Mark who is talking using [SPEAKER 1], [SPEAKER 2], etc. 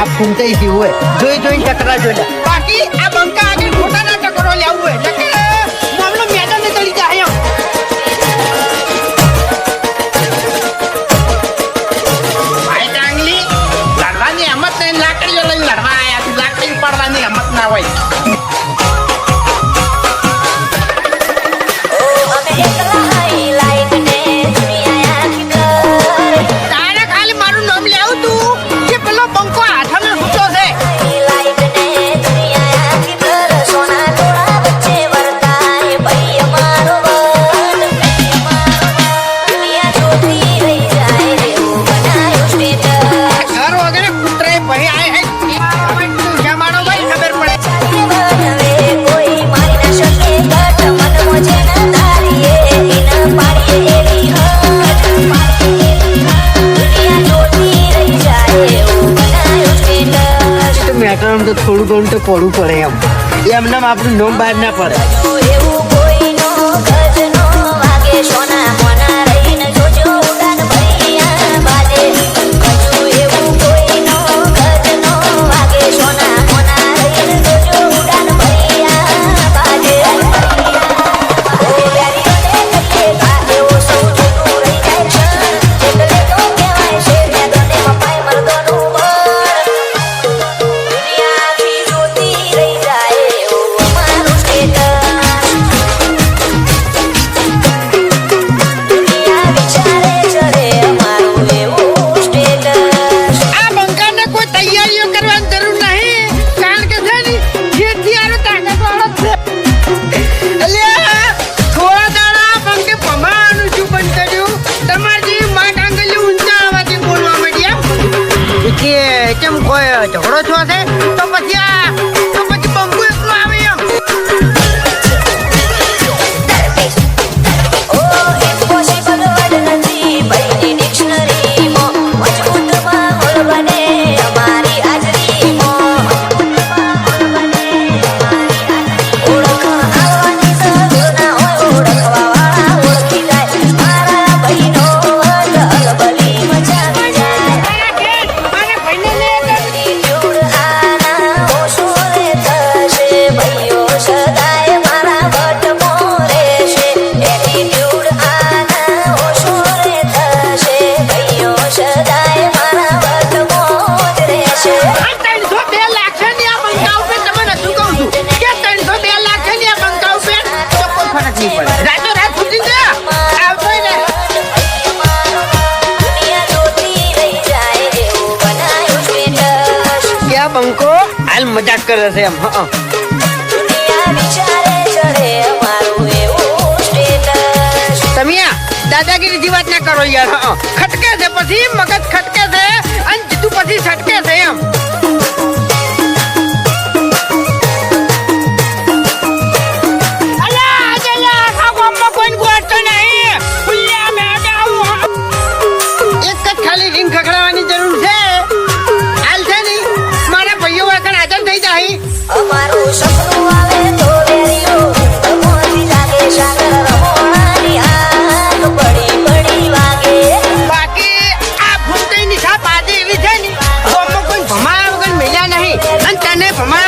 [SPEAKER 1] આ ફૂંકાઈ ગયું હોય. જોઈ જોઈને ટકરા જોયેલા બાકી થોડું ઘણું તો પડવું પડે એમ. એમને આપણું નોમ બહાર ના પડે.
[SPEAKER 2] કે
[SPEAKER 3] કેમ કોઈ ઝઘડો છો છે? તો પછી આ
[SPEAKER 1] પંકો હાલ મજાક કરે છે એમ હા
[SPEAKER 3] તમે દાદાગીરી જેવી વાત ના કરો યાર ખટકે છે પછી મગજ ખટકે อันจันได้ผม
[SPEAKER 2] มา